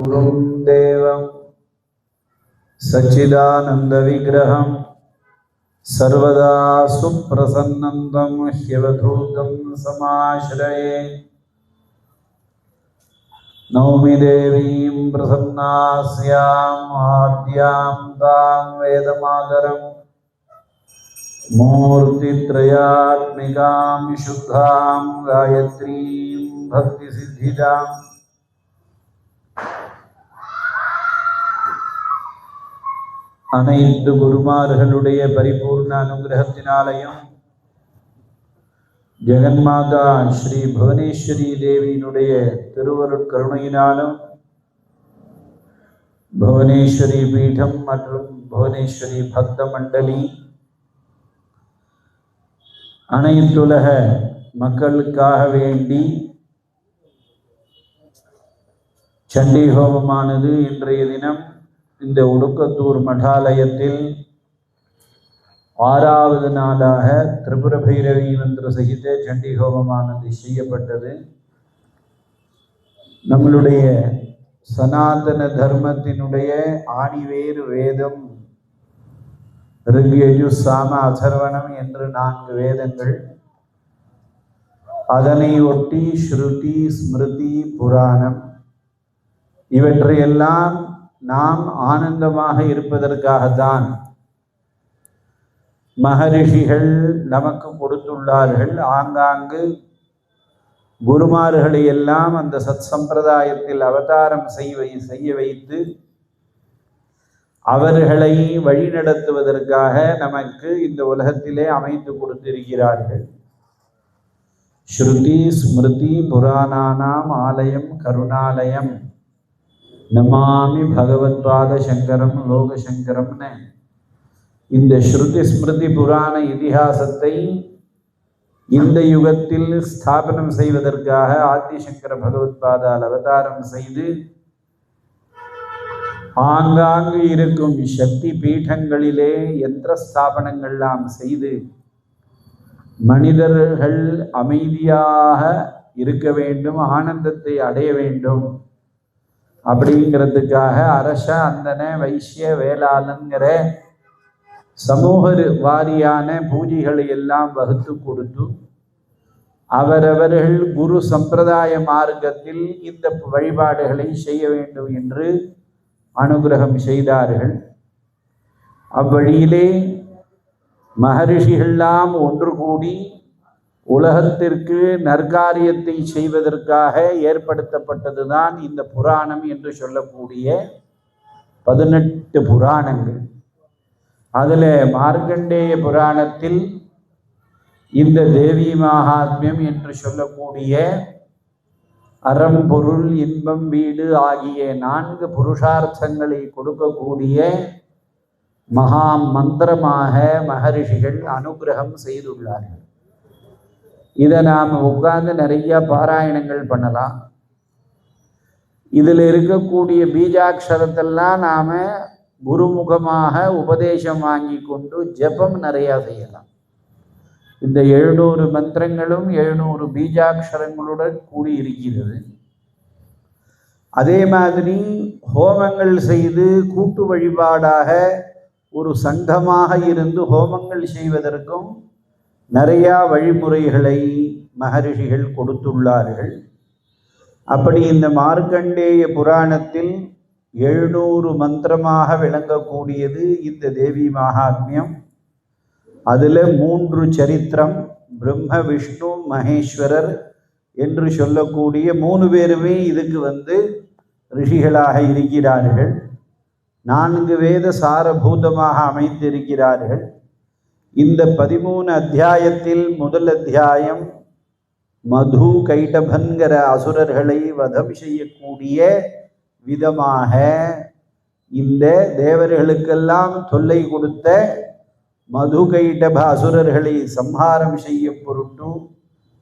गुरुं देवं सच्चिदानन्दविग्रहं सर्वदा सुप्रसन्नन्दं ह्यवधूतं समाश्रये नौमि देवीं प्रसन्नास्याम् आद्यां तां वेदमातरम् मूर्तित्रयात्मिकां शुद्धां गायत्रीं भक्तिसिद्धिदाम् அனைத்து குருமார்களுடைய பரிபூர்ண அனுகிரகத்தினாலையும் ஜெகன்மாதா ஸ்ரீ புவனேஸ்வரி தேவியினுடைய திருவருட்கருணையினாலும் புவனேஸ்வரி பீடம் மற்றும் புவனேஸ்வரி பக்த மண்டலி அனைத்துலக மக்களுக்காக வேண்டி சண்டி ஹோமமானது இன்றைய தினம் இந்த உடுக்கத்தூர் மடாலயத்தில் ஆறாவது நாளாக திரிபுர பைரவி மந்திர சகித சண்டி ஹோமமானது செய்யப்பட்டது. நம்மளுடைய சனாதன தர்மத்தினுடைய ஆணிவேறு வேதம் ரிக்யஜு சாம அதர்வணம் என்று நான்கு வேதங்கள். அதனை ஒட்டி ஸ்ருதி ஸ்மிருதி புராணம். இவற்றையெல்லாம் நாம் ஆனந்தமாக இருப்பதற்காகத்தான் மகரிஷிகள் நமக்கு கொடுத்துள்ளார்கள். ஆங்காங்கு குருமார்களை எல்லாம் அந்த சத் சம்பிரதாயத்தில் அவதாரம் செய்வை செய்ய வைத்து அவர்களை வழிநடத்துவதற்காக நமக்கு இந்த உலகத்திலே அமைத்து கொடுத்திருக்கிறார்கள். ஸ்ருதி ஸ்மிருதி புராணானாம் ஆலயம் கருணாலயம். நமாமி பகவத்பாத சங்கரம் லோகசங்கரம்னு இந்த ஸ்ருதி ஸ்மிருதி புராண இதிகாசத்தை இந்த யுகத்தில் ஸ்தாபனம் செய்வதற்காக ஆதிசங்கர பகவத்பாதால் அவதாரம் செய்து ஆங்காங்கு இருக்கும் சக்தி பீഠங்களிலே யந்திர ஸ்தாபனங்கள்லாம் செய்து மனிதர்கள் அமைதியாக இருக்க வேண்டும் ஆனந்தத்தை அடைய வேண்டும். அப்படிங்கிறதுக்காக அரச அந்தன வைசிய வேளாளங்கிற சமூக வாரியான பூஜைகளை எல்லாம் வகுத்து கொடுத்து அவரவர்கள் குரு சம்பிரதாய மார்க்கத்தில் இந்த வழிபாடுகளை செய்ய வேண்டும் என்று அனுகிரகம் செய்தார்கள். அவ்வழியிலே மகரிஷிகள்லாம் ஒன்று கூடி உலகத்திற்கு நற்காரியத்தை செய்வதற்காக ஏற்படுத்தப்பட்டதுதான் இந்த புராணம் என்று சொல்லக்கூடிய பதினெட்டு புராணங்கள். அதில் மார்க்கண்டேய புராணத்தில் இந்த தேவி மகாத்மியம் என்று சொல்லக்கூடிய அறம் பொருள் இன்பம் வீடு ஆகிய நான்கு புருஷார்த்தங்களை கொடுக்கக்கூடிய மகா மந்திரமாக மகரிஷிகள் அனுகிரகம் செய்துள்ளார்கள். இதை நாம் உட்கார்ந்து நிறைய பாராயணங்கள் பண்ணலாம். இதில் இருக்கக்கூடிய பீஜாட்சரத்தெல்லாம் நாம் குருமுகமாக உபதேசம் வாங்கி கொண்டு ஜெபம் நிறையா செய்யலாம். இந்த எழுநூறு மந்திரங்களும் எழுநூறு பீஜாட்சரங்களுடன் கூடியிருக்கிறது அதே மாதிரி ஹோமங்கள் செய்து கூட்டு வழிபாடாக ஒரு சங்கமாக இருந்து ஹோமங்கள் செய்வதற்கும் நிறையா வழிமுறைகளை மகரிஷிகள் கொடுத்துள்ளார்கள். அப்படி இந்த மார்க்கண்டேய புராணத்தில் எழுநூறு மந்திரமாக விளங்கக்கூடியது இந்த தேவி மகாத்மியம். அதில் மூன்று சரித்திரம் பிரம்ம விஷ்ணு மகேஸ்வரர் என்று சொல்லக்கூடிய மூணு பேருமே இதுக்கு வந்து ரிஷிகளாக இருக்கிறார்கள். நான்கு வேத சாரபூதமாக அமைந்திருக்கிறார்கள் இந்த பதிமூணு அத்தியாயத்தில் முதல் அத்தியாயம் மது கைடபன்கிற அசுரர்களை வதம் செய்யக்கூடிய விதமாக இந்த தேவர்களுக்கெல்லாம் தொல்லை கொடுத்த மது கைடப அசுரர்களை சம்ஹாரம் செய்ய பொருட்டு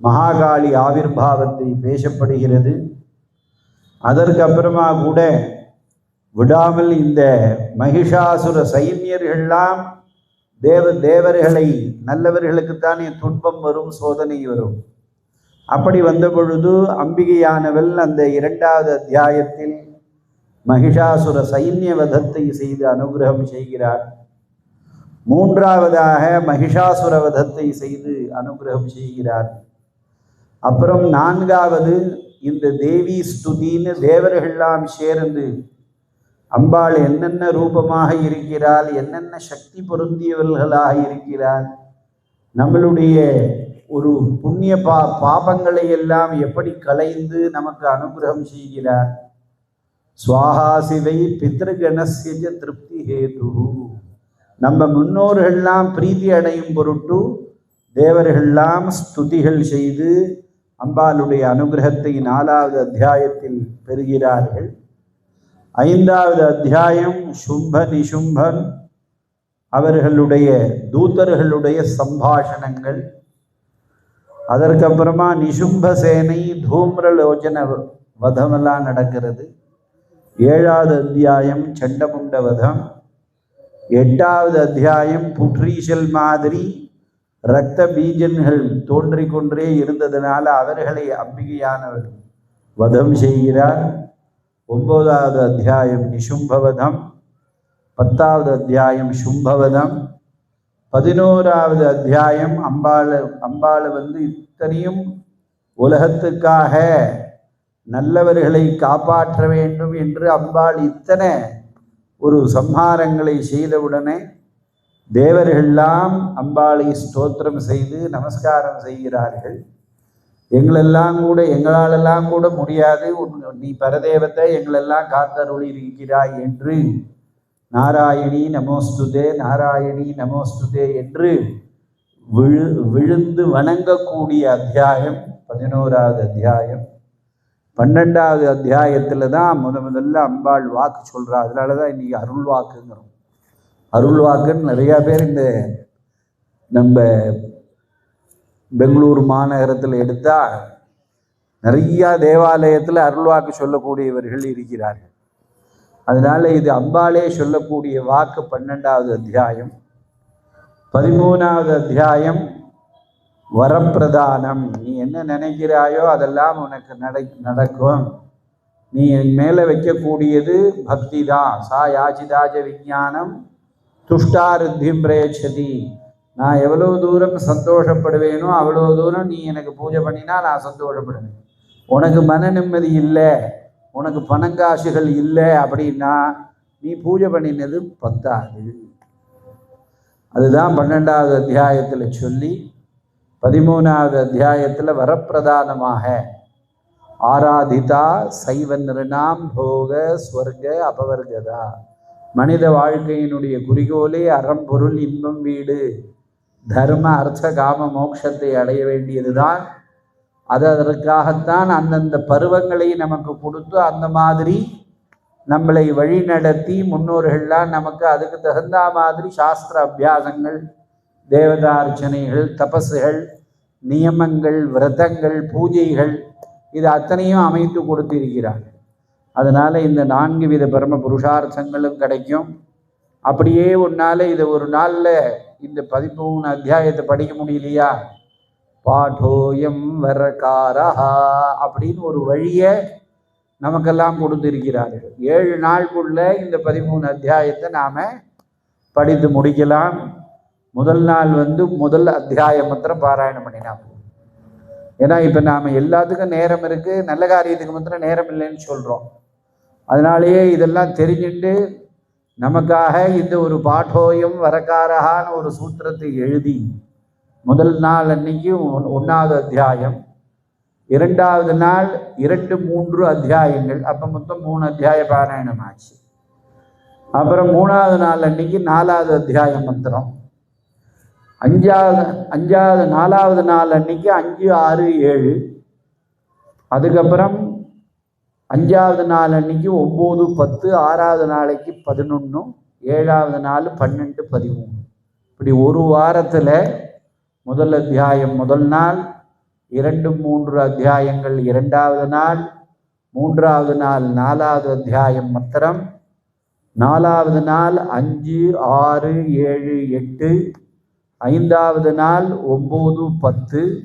மகாகாளி ஆவிர்வாவத்தை பேசப்படுகிறது. அதற்கப்புறமா கூட விடாமல் இந்த மகிஷாசுர சைன்யர்கள்லாம் தேவ தேவர்களை நல்லவர்களுக்குத்தானே துன்பம் வரும் சோதனை வரும். அப்படி வந்த பொழுது அம்பிகையானவள் அந்த இரண்டாவது அத்தியாயத்தில் மகிஷாசுர சைன்ய வதத்தை செய்து அனுகிரகம் செய்கிறார் மூன்றாவதாக மகிஷாசுர வதத்தை செய்து அனுகிரகம் செய்கிறார் அப்புறம் நான்காவது இந்த தேவி ஸ்துதின்னு தேவர்கள்லாம் சேர்ந்து அம்பாள் என்னென்ன ரூபமாக இருக்கிறாள் என்னென்ன சக்தி பொருந்தியவர்களாக இருக்கிறாள் நம்மளுடைய ஒரு புண்ணிய பா பாபங்களை எல்லாம் எப்படி கலைந்து நமக்கு அனுகிரகம் செய்கிறார்? சுவாஹா சிவை பித்ருகணசிய திருப்தி ஹேது நம்ம முன்னோர்கள்லாம் பிரீதி அடையும் பொருட்டு தேவர்கள்லாம் ஸ்துதிகள் செய்து அம்பாளுடைய அனுகிரகத்தை நாலாவது அத்தியாயத்தில் பெறுகிறார்கள். ஐந்தாவது அத்தியாயம் சும்ப நிசும்பன். அவர்களுடைய தூதர்களுடைய சம்பாஷணங்கள். அதற்கப்புறமா நிசும்ப சேனை தூம்ரலோச்சன வதமெல்லாம் நடக்கிறது. ஏழாவது அத்தியாயம் சண்டமுண்ட வதம். எட்டாவது அத்தியாயம் புற்றீசல் மாதிரி இரத்த பீஜன்கள் தோன்றிக் கொண்டே இருந்ததனால அவர்களை அம்பிகையானவர் வதம் செய்கிறார். ஒன்பதாவது அத்தியாயம் நிசும்பவதம் பத்தாவது அத்தியாயம் சும்பவதம் பதினோராவது அத்தியாயம் அம்பாள் அம்பாள் வந்து இத்தனையும் உலகத்துக்காக நல்லவர்களை காப்பாற்ற வேண்டும் என்று அம்பாள் இத்தனை ஒரு சம்ஹாரங்களை செய்தவுடனே தேவர்கள்லாம் அம்பாளை ஸ்தோத்திரம் செய்து நமஸ்காரம் செய்கிறார்கள். எங்களெல்லாம் கூட எங்களாலெல்லாம் கூட முடியாது. உன் நீ பரதேவத்தை எங்களெல்லாம் காத்தருளி இருக்கிறாய் என்று. நாராயணி நமோஸ்துதே நாராயணி நமோஸ்துதே என்று விழு விழுந்து வணங்கக்கூடிய அத்தியாயம் பதினோராவது அத்தியாயம். பன்னெண்டாவது அத்தியாயத்தில் தான் முத முதல்ல அம்பாள் வாக்கு சொல்கிறா அதனால தான் இன்றைக்கி அருள் வாக்குங்கிறோம் அருள் வாக்குன்னு நிறையா பேர் இந்த நம்ம பெங்களூர் மாநகரத்தில் எடுத்தால் நிறையா தேவாலயத்தில் அருள்வாக்கு சொல்லக்கூடியவர்கள் இருக்கிறார்கள். அதனால இது அம்பாலே சொல்லக்கூடிய வாக்கு பன்னெண்டாவது அத்தியாயம். பதிமூணாவது அத்தியாயம் வரப்பிரதானம். நீ என்ன நினைக்கிறாயோ அதெல்லாம் உனக்கு நட நடக்கும். நீ என் மேலே வைக்கக்கூடியது பக்தி தான். சா யாச்சிதாஜ விஞ்ஞானம் துஷ்டாருத்தியம் பிரேச்சதி நான் எவ்வளோ தூரம் சந்தோஷப்படுவேனோ அவ்வளோ தூரம் நீ எனக்கு பூஜை பண்ணினா நான் சந்தோஷப்படுவேன். உனக்கு மன நிம்மதி இல்லை உனக்கு பணங்காசுகள் இல்லை அப்படின்னா நீ பூஜை பண்ணினது பத்தாது. அதுதான் பன்னெண்டாவது அத்தியாயத்தில் சொல்லி பதிமூணாவது அத்தியாயத்தில் வரப்பிரதானமாக ஆராதிதா சைவ நிருணாம் போக ஸ்வர்க அபவர்கதா. மனித வாழ்க்கையினுடைய குறிக்கோளே அறம் பொருள் இன்பம் வீடு. தர்ம அர்த்த காம மோட்சத்தை அடைய வேண்டியதுதான். அது அதற்காகத்தான் அந்தந்த பருவங்களை நமக்கு கொடுத்து அந்த மாதிரி நம்மளை வழி நடத்தி முன்னோர்கள்லாம் நமக்கு அதுக்கு தகுந்த மாதிரி சாஸ்திர அபியாசங்கள் தேவதார்ச்சனைகள் தபசுகள் நியமங்கள் விரதங்கள் பூஜைகள் இது அத்தனையும் அமைத்து கொடுத்திருக்கிறார்கள். அதனால் இந்த நான்கு வித பரம புருஷார்த்தங்களும் கிடைக்கும். அப்படியே உன்னால் இதை ஒரு நாளில் இந்த பதிமூணு அத்தியாயத்தை படிக்க முடியலையா? பாடோயம் வரகாரஹா அப்படின்னு ஒரு வழியை நமக்கெல்லாம் கொடுத்திருக்கிறார்கள். ஏழு நாளுக்குள்ள இந்த பதிமூணு அத்தியாயத்தை நாம் படித்து முடிக்கலாம். முதல் நாள் வந்து முதல் அத்தியாயம் மாத்திரம் பாராயணம் பண்ணினா ஏன்னா இப்போ நாம் எல்லாத்துக்கும் நேரம் இருக்குது நல்ல காரியத்துக்கு மாத்திரம் நேரம் இல்லைன்னு சொல்கிறோம் அதனாலேயே இதெல்லாம் தெரிஞ்சுட்டு நமக்காக இந்த ஒரு பாட்டோயம் வரக்காரகான ஒரு சூத்திரத்தை எழுதி முதல் நாள் அன்னைக்கு ஒன்- அத்தியாயம். இரண்டாவது நாள் இரண்டு மூன்று அத்தியாயங்கள். அப்போ மொத்தம் மூணு அத்தியாய பாராயணம் ஆச்சு அப்புறம் மூணாவது நாள் அன்னைக்கு நாலாவது அத்தியாயம் மந்திரம். அஞ்சாவது அஞ்சாவது நாலாவது நாள் அன்னைக்கு அஞ்சு ஆறு ஏழு. அதுக்கப்புறம் அஞ்சாவது நாள் அன்னைக்கு ஒம்பது பத்து ஆறாவது நாளைக்கு பதினொன்று ஏழாவது நாள் பன்னெண்டு பதிமூணு. இப்படி ஒரு வாரத்தில் முதல் அத்தியாயம் முதல் நாள் இரண்டு மூன்று அத்தியாயங்கள் இரண்டாவது நாள் மூன்றாவது நாள் நாலாவது அத்தியாயம் மத்திரம் நாலாவது நாள் அஞ்சு ஆறு ஏழு எட்டு ஐந்தாவது நாள் ஒம்பது பத்து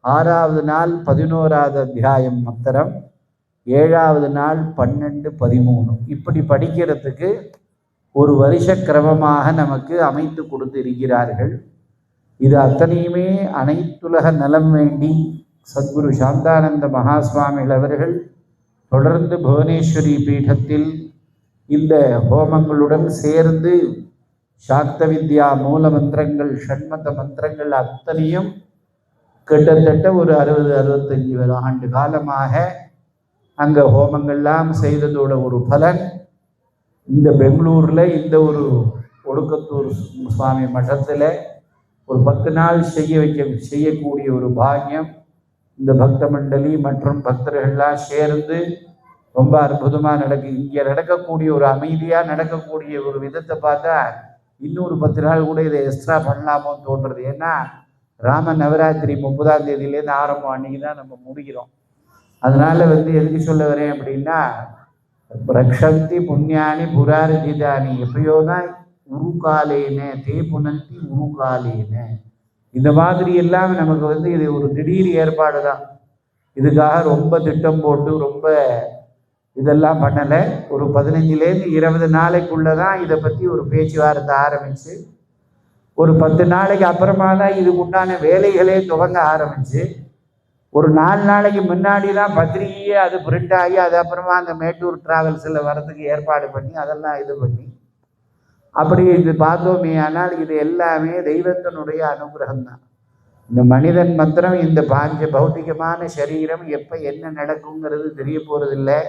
ஆறாவது நாள் பதினோராவது அத்தியாயம் மத்திரம் ஏழாவது நாள் பன்னெண்டு பதிமூணு. இப்படி படிக்கிறதுக்கு ஒரு வருஷ கிரமமாக நமக்கு அமைத்து கொடுத்திருக்கிறார்கள். இது அத்தனையுமே அனைத்துலக நலம் வேண்டி சத்குரு சாந்தானந்த மகாஸ்வாமிகள் அவர்கள் தொடர்ந்து புவனேஸ்வரி பீடத்தில் இந்த ஹோமங்களுடன் சேர்ந்து சாக்த வித்யா மூல மந்திரங்கள் ஷண்மத மந்திரங்கள் அத்தனையும் கிட்டத்தட்ட ஒரு அறுபது அறுபத்தஞ்சு ஆண்டு காலமாக அங்கே ஹோமங்கள்லாம் செய்ததோட ஒரு பலன் இந்த பெங்களூரில் இந்த ஒரு ஒடுக்கத்தூர் சுவாமி மட்டத்தில் ஒரு பத்து நாள் செய்ய வைக்க செய்யக்கூடிய ஒரு பாக்கியம். இந்த பக்த மண்டலி மற்றும் பக்தர்கள்லாம் சேர்ந்து ரொம்ப அற்புதமாக நடக்கு. இங்கே நடக்கக்கூடிய ஒரு அமைதியாக நடக்கக்கூடிய ஒரு விதத்தை பார்த்தா இன்னொரு பத்து நாள் கூட இதை எக்ஸ்ட்ரா பண்ணலாமோன்னு தோன்றுறது ஏன்னா ராம நவராத்திரி முப்பதாம் தேதியிலேருந்து ஆரம்பம் அன்னைக்கு தான் நம்ம முடிக்கிறோம். அதனால வந்து எதுக்கு சொல்ல வரேன் அப்படின்னா பிரக்ஷந்தி புண்ணியானி புரார்ஜிதானி. எப்பயோ தான் உருகாலேனே தே புனந்தி உருகாலேனே இந்த மாதிரி எல்லாம் நமக்கு வந்து இது ஒரு திடீர் ஏற்பாடு தான். இதுக்காக ரொம்ப திட்டம் போட்டு ரொம்ப இதெல்லாம் பண்ணலை. ஒரு பதினஞ்சுலேருந்து இருபது நாளைக்குள்ளே தான் இதை பற்றி ஒரு பேச்சுவார்த்தை ஆரம்பித்து ஒரு பத்து நாளைக்கு அப்புறமா தான் இதுக்கு உண்டான வேலைகளே துவங்க ஆரம்பிச்சு ஒரு நாலு நாளைக்கு முன்னாடி தான் பத்திரிகையே அது பிரிண்ட் ஆகி அது அப்புறமா அந்த மேட்டூர் டிராவல்ஸில் வரதுக்கு ஏற்பாடு பண்ணி அதெல்லாம் இது பண்ணி. அப்படி இது பார்த்தோமே ஆனால் இது எல்லாமே தெய்வத்தினுடைய அனுகிரகம் தான் இந்த மனிதன் மாத்திரம் இந்த பாஞ்ச பௌத்திகமான சரீரம் எப்போ என்ன நடக்குங்கிறது தெரிய போகிறதில்லை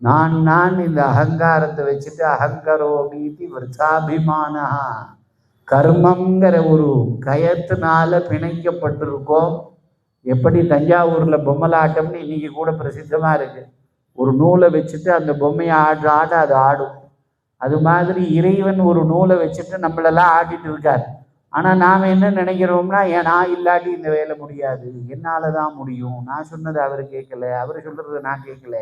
நான் நான் இந்த அகங்காரத்தை வச்சுட்டு அகங்கரோ மீதி விரதாபிமானா கர்மங்கிற ஒரு கயத்தினால பிணைக்கப்பட்டிருக்கோம். எப்படி தஞ்சாவூரில் பொம்மலாட்டம்னு இன்னைக்கு கூட பிரசித்தமாக இருக்குது ஒரு நூலை வச்சுட்டு அந்த பொம்மையை ஆடுற ஆட அது ஆடும். அது மாதிரி இறைவன் ஒரு நூலை வச்சுட்டு நம்மளெல்லாம் ஆடிட்டு இருக்கார். ஆனால் நாம் என்ன நினைக்கிறோம்னா ஏன் நான் இல்லாட்டி இந்த வேலை முடியாது? என்னால் தான் முடியும்? நான் சொன்னது அவர் கேட்கல. அவர் சொல்கிறது நான் கேட்கல.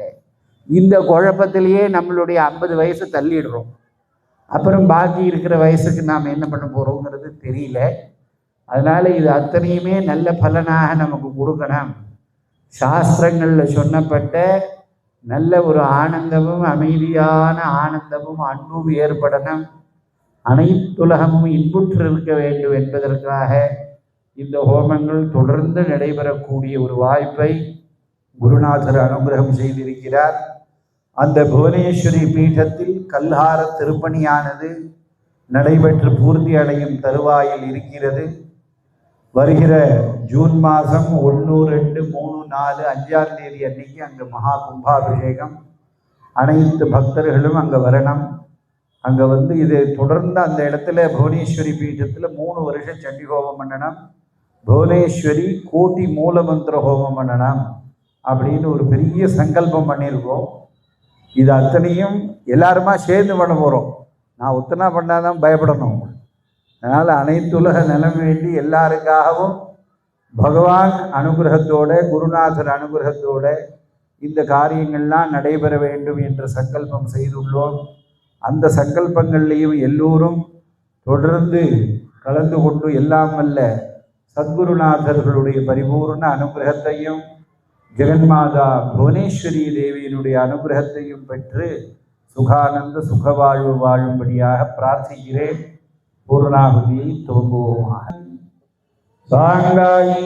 இந்த குழப்பத்திலேயே நம்மளுடைய ஐம்பது வயசு தள்ளிடுறோம். அப்புறம் பாக்கி இருக்கிற வயசுக்கு நாம் என்ன பண்ண போகிறோங்கிறது தெரியல. அதனால் இது அத்தனையுமே நல்ல பலனாக நமக்கு கொடுக்கணும். சாஸ்திரங்களில் சொன்னப்பட்ட நல்ல ஒரு ஆனந்தமும் அமைதியான ஆனந்தமும் அன்பும் ஏற்படணும். அனைத்துலகமும் இன்புற்று இருக்க வேண்டும் என்பதற்காக இந்த ஹோமங்கள் தொடர்ந்து நடைபெறக்கூடிய ஒரு வாய்ப்பை குருநாதர் அனுகிரகம் செய்திருக்கிறார். அந்த புவனேஸ்வரி பீடத்தில் கல்ஹார திருப்பணியானது நடைபெற்று பூர்த்தி அடையும் தருவாயில் இருக்கிறது. வருகிற ஜூன் மாதம் ஒன்று ரெண்டு மூணு நாலு அஞ்சாம் தேதி அன்னைக்கு அங்கே மகா கும்பாபிஷேகம். அனைத்து பக்தர்களும் அங்கே வரணும். அங்கே வந்து இது தொடர்ந்து அந்த இடத்துல புவனேஸ்வரி பீடத்தில் மூணு வருஷம் சண்டி ஹோமம் பண்ணணும். புவனேஸ்வரி கோட்டி மூலமந்திர ஹோமம் பண்ணணும் அப்படின்னு ஒரு பெரிய சங்கல்பம் பண்ணியிருக்கோம். இது அத்தனையும் எல்லாருமா சேர்ந்து பண்ண போகிறோம் நான் உத்தனா பண்ணாதான் பயப்படணும். அதனால் அனைத்துலக நிலம் வேண்டி எல்லாருக்காகவும் பகவான் அனுகிரகத்தோட குருநாதர் அனுகிரகத்தோட இந்த காரியங்கள்லாம் நடைபெற வேண்டும் என்ற சங்கல்பம் செய்துள்ளோம். அந்த சங்கல்பங்கள்லையும் எல்லோரும் தொடர்ந்து கலந்து கொண்டு எல்லாம் வல்ல சத்குருநாதர்களுடைய பரிபூர்ண அனுகிரகத்தையும் ஜெகன்மாதா புவனேஸ்வரி தேவியினுடைய அனுகிரகத்தையும் பெற்று சுகானந்த சுகவாழ்வு வாழும்படியாக பிரார்த்திக்கிறேன். பூர்ணாகுதியை துவங்குவோமாக. சாங்காயி